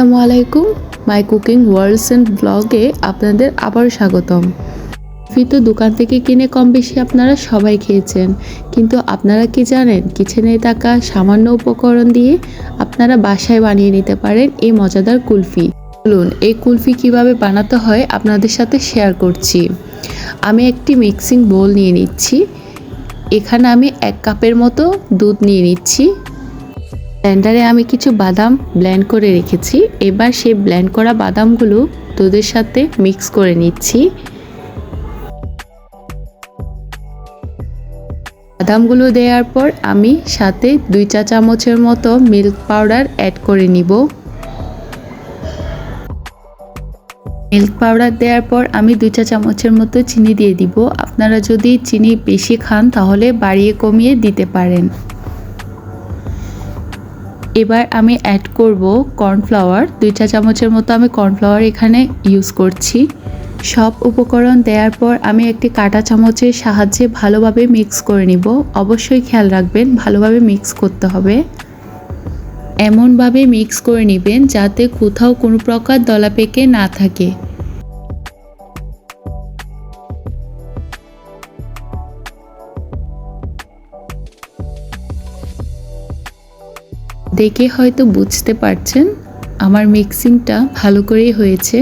আসসালামু আলাইকুম। My cooking world's and ব্লগে আপনাদের আবার স্বাগতম। কুলফি তো দোকান থেকে কিনে কম বেশি আপনারা সবাই খেয়েছেন। কিন্তু আপনারা কি জানেন, কিচেনে থাকা সামান্য উপকরণ দিয়ে আপনারা বাসায় বানিয়ে নিতে পারেন এই মজাদার কুলফি। চলুন, এই কুলফি কীভাবে বানাতে হয় আপনাদের সাথে শেয়ার করছি। আমি একটি মিক্সিং বোল নিয়ে নিচ্ছি। এখানে আমি এক কাপের মতো দুধ নিয়ে নিচ্ছি। ব্লেন্ডারে আমি কিছু বাদাম ব্লেন্ড করে রেখেছি। এবার সেই ব্লেন্ড করা বাদামগুলো দুধের সাথে মিক্স করে নিচ্ছি। বাদামগুলো দেওয়ার পর আমি সাথে দুই চা চামচের মতো মিল্ক পাউডার অ্যাড করে নিব। মিল্ক পাউডার দেওয়ার পর আমি দুই চা চামচের মতো চিনি দিয়ে দিব। আপনারা যদি চিনি বেশি খান তাহলে বাড়িয়ে কমিয়ে দিতে পারেন। এবার আমি অ্যাড করব কর্নফ্লাওয়ার দুই চা চামচের মতো আমি কর্নফ্লাওয়ার এখানে ইউজ করছি। সব উপকরণ দেওয়ার পর আমি একটি কাটা চামচের সাহায্যে ভালোভাবে মিক্স করে নিব। অবশ্যই খেয়াল রাখবেন, ভালোভাবে মিক্স করতে হবে। এমনভাবে মিক্স করে নেবেন যাতে কোথাও কোনো প্রকার দলা পেকে না থাকে। দেখে হয়তো বুঝতে পারছেন, আমার মিক্সিংটা ভালো করেই হয়েছে।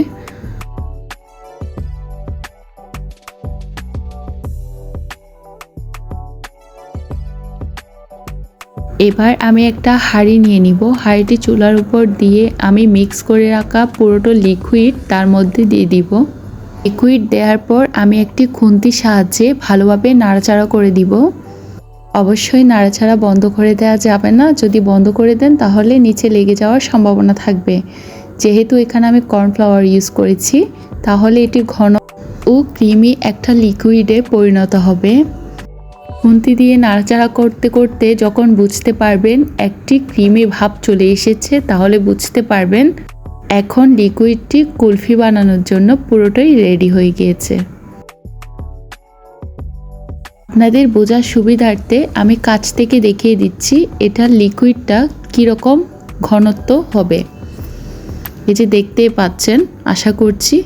এবার আমি একটা হাঁড়ি নিয়ে নিব। হাঁড়িটি চুলার উপর দিয়ে আমি মিক্স করে রাখা পুরোটো লিকুইড তার মধ্যে দিয়ে দিব। লিকুইড দেওয়ার পর আমি একটি খুন্তির সাহায্যে ভালোভাবে নাড়াচাড়া করে দিব। অবশ্যই নাড়াচাড়া বন্ধ করে দেওয়া যাবে না। যদি বন্ধ করে দেন, তাহলে নিচে লেগে যাওয়ার সম্ভাবনা থাকবে। যেহেতু এখানে আমি কর্নফ্লাওয়ার ইউজ করেছি, তাহলে এটি ঘন ও ক্রিমি একটা লিকুইডে পরিণত হবে। খুন্তি দিয়ে নাড়াচাড়া করতে করতে যখন বুঝতে পারবেন একটি ক্রিমি ভাব চলে এসেছে, তাহলে বুঝতে পারবেন এখন লিকুইডটি কুলফি বানানোর জন্য পুরোটাই রেডি হয়ে গিয়েছে। আপনাদের বোঝার সুবিধার্থে আমি কাছ থেকে দেখিয়ে দিচ্ছি এটার লিকুইডটা কীরকম ঘনত্ব হবে। এই যে দেখতে পাচ্ছেন, আশা করছি।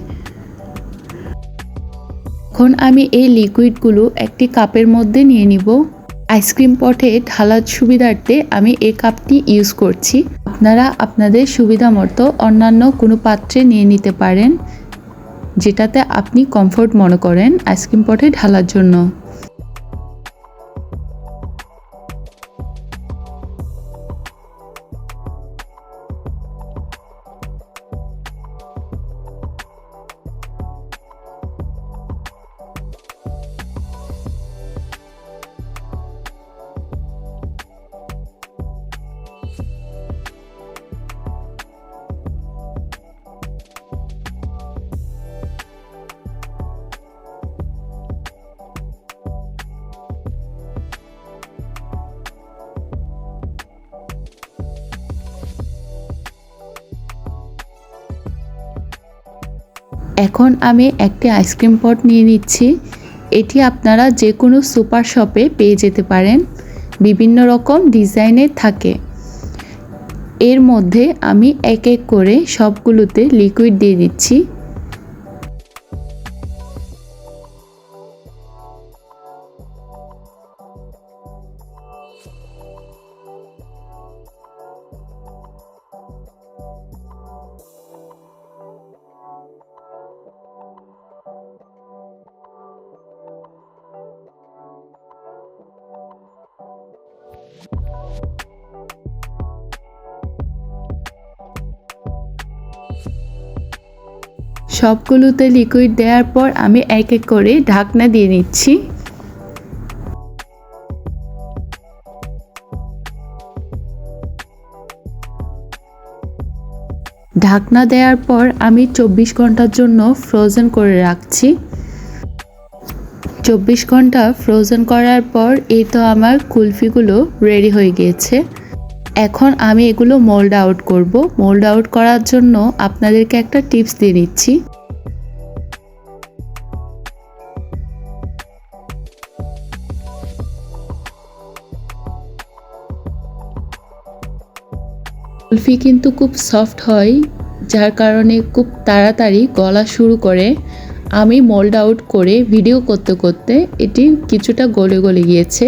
এখন আমি এই লিকুইডগুলো একটি কাপের মধ্যে নিয়ে নিব। আইসক্রিম পটে ঢালার সুবিধার্থে আমি এই কাপটি ইউজ করছি। আপনারা আপনাদের সুবিধা মতো অন্যান্য কোনো পাত্রে নিয়ে নিতে পারেন, যেটাতে আপনি কমফোর্ট মনে করেন আইসক্রিম পটে ঢালার জন্য। এখন আমি একটি আইসক্রিম পট নিয়ে নিচ্ছি। এটি আপনারা যে কোনো সুপার শপে পেয়ে যেতে পারেন। বিভিন্ন রকম ডিজাইনের থাকে। এর মধ্যে আমি এক এক করে সবগুলোতে লিকুইড দিয়ে দিচ্ছি। সবগুলোতে লিকুইড দেওয়ার পর আমি এক এক করে ঢাকনা দিয়ে নিচ্ছি। ঢাকনা দেওয়ার পর আমি চব্বিশ ঘণ্টার জন্য ফ্রোজেন করে রাখছি। চব্বিশ ঘণ্টা ফ্রোজেন করার পর এই তো আমার কুলফিগুলো রেডি হয়ে গিয়েছে। এখন আমি এগুলো মোল্ড আউট করব। মোল্ড আউট করার জন্য আপনাদেরকে একটা টিপস দিয়ে নিচ্ছি। কুলফি কিন্তু খুব সফট হয়, যার কারণে খুব তাড়াতাড়ি গলা শুরু করে। আমি মোল্ড আউট করে ভিডিও করতে করতে এটি কিছুটা গলে গলে গিয়েছে,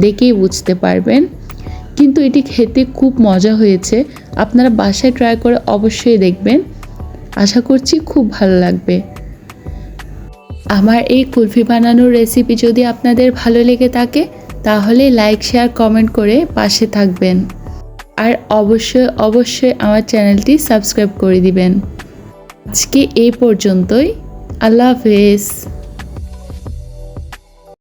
দেখেই বুঝতে পারবেন। কিন্তু এটি খেতে খুব মজা হয়েছে, আপনারা বাসায় ট্রাই করে অবশ্যই দেখবেন। আশা করছি খুব ভালো লাগবে। আমার এই কুলফি বানানোর রেসিপি যদি আপনাদের ভালো লেগে থাকে, তাহলে লাইক শেয়ার কমেন্ট করে পাশে থাকবেন। আর অবশ্যই অবশ্যই আমার চ্যানেলটি সাবস্ক্রাইব করে দিবেন। আজকে এই পর্যন্তই। আল্লাহ হাফেজ।